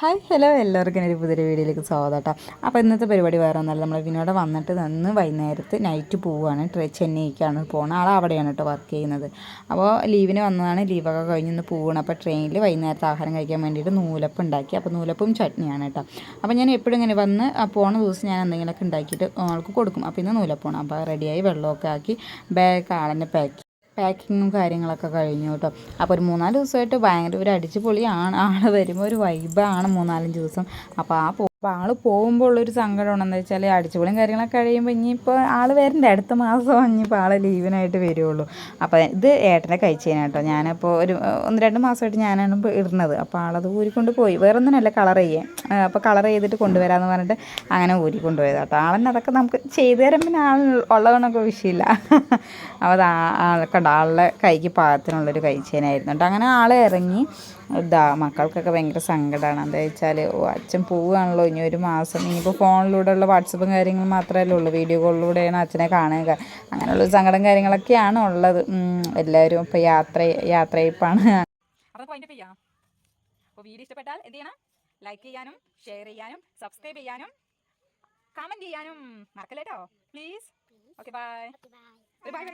Hi hello. എല്ലാവർക്കും ഒരു പുതിയ വീഡിയോയിലേക്ക് സ്വാഗതം കേട്ടോ. അപ്പോൾ ഇന്നത്തെ പരിപാടി വേറെ ഒന്നല്ല നമ്മൾ വിനോദ വന്നിട്ട് നിന്ന് വൈകുന്നേരത്ത് നൈറ്റ് പോവുകയാണ് ചെന്നൈക്കാണ് പോകുന്നത് ആൾ അവിടെയാണ് കേട്ടോ വർക്ക് ചെയ്യുന്നത്. അപ്പോൾ ലീവിന് വന്നതാണ്. ലീവൊക്കെ കഴിഞ്ഞ് ഇന്ന് പോവുകയാണ് അപ്പോൾ ട്രെയിനിൽ വൈകുന്നേരത്തെ ആഹാരം കഴിക്കാൻ വേണ്ടിയിട്ട് നൂലപ്പം ഉണ്ടാക്കി. അപ്പോൾ നൂലപ്പും ചട്നിയാണ് കേട്ടോ. അപ്പോൾ ഞാൻ എപ്പോഴും ഇങ്ങനെ വന്ന് പോണ ദിവസം ഞാൻ എന്തെങ്കിലുമൊക്കെ ഉണ്ടാക്കിയിട്ട് ആൾക്ക് കൊടുക്കും. അപ്പോൾ ഇന്ന് നൂലപ്പമാണ്. അപ്പോൾ റെഡിയായി വെള്ളമൊക്കെ ആക്കി ബാഗ് ആളെന്നെ പാക്ക് പാക്കിങ്ങും കാര്യങ്ങളൊക്കെ കഴിഞ്ഞു കേട്ടോ അപ്പോൾ ഒരു മൂന്നാൽ ദിവസമായിട്ട് ഭയങ്കര ഒരു അടിച്ച് പൊളിയാണ് ആൾ വരുമ്പോൾ ഒരു വൈബാണ് മൂന്നാലഞ്ച് ദിവസം. അപ്പോൾ ആ അപ്പോൾ ആൾ പോകുമ്പോൾ ഉള്ളൊരു സങ്കടമാണ്. എന്താ വെച്ചാൽ അടിച്ചുപൊളിയും കാര്യങ്ങളൊക്കെ കഴിയുമ്പോൾ ഇനിയിപ്പോൾ ആൾ വരണ്ടേ? അടുത്ത മാസം ഇനിയിപ്പോൾ ആൾ ലീവിനായിട്ട് വരുള്ളൂ അപ്പോൾ ഇത് ഏട്ടനെ കഴിച്ചതിനാണ് കേട്ടോ. ഞാനിപ്പോൾ ഒരു ഒന്ന് രണ്ട് മാസമായിട്ട് ഞാനാണ് ഇടുന്നത്. അപ്പോൾ ആളത് ഊരിക്കൊണ്ട് പോയി. വേറെ ഒന്നിനല്ല കളർ ചെയ്യാൻ അപ്പോൾ കളർ ചെയ്തിട്ട് കൊണ്ടുവരാമെന്ന് പറഞ്ഞിട്ട് അങ്ങനെ ഊരിക്കൊണ്ട് പോയത് കേട്ടോ. ആളെന്നെ അതൊക്കെ നമുക്ക് ചെയ്തു തരാൻ പിന്നെ ആൾ ഉള്ളതൊക്കെ വിഷയമില്ല. അപ്പോൾ അത് കണ്ട? ആളുടെ കൈക്ക് പാകത്തിനുള്ളൊരു കഴിച്ചേനായിരുന്നു കേട്ടോ. അങ്ങനെ ആൾ ഇറങ്ങി. ഇതാ മക്കൾക്കൊക്കെ ഭയങ്കര സങ്കടമാണ് എന്താ വെച്ചാൽ ഓ അച്ഛൻ പോവുകയാണല്ലോ ഇനി ഒരു മാസം. ഇനിയിപ്പോൾ ഫോണിലൂടെയുള്ള വാട്സപ്പും കാര്യങ്ങളും മാത്രമല്ലേ ഉള്ളൂ. വീഡിയോ കോളിലൂടെയാണ് അച്ഛനെ കാണുക. അങ്ങനെയുള്ള സങ്കടം കാര്യങ്ങളൊക്കെയാണ് ഉള്ളത്. എല്ലാവരും ഇപ്പോൾ യാത്ര യാത്രയപ്പാണ്. അപ്പോൾ വീഡിയോ ഇഷ്ടപ്പെട്ടാൽ എന്ത് ചെയ്യണം? ലൈക്ക് ചെയ്യാനും ഷെയർ ചെയ്യാനും സബ്സ്ക്രൈബ് ചെയ്യാനും കമന്റ് ചെയ്യാനും മറക്കല്ലേട്ടോ please okay bye bye bye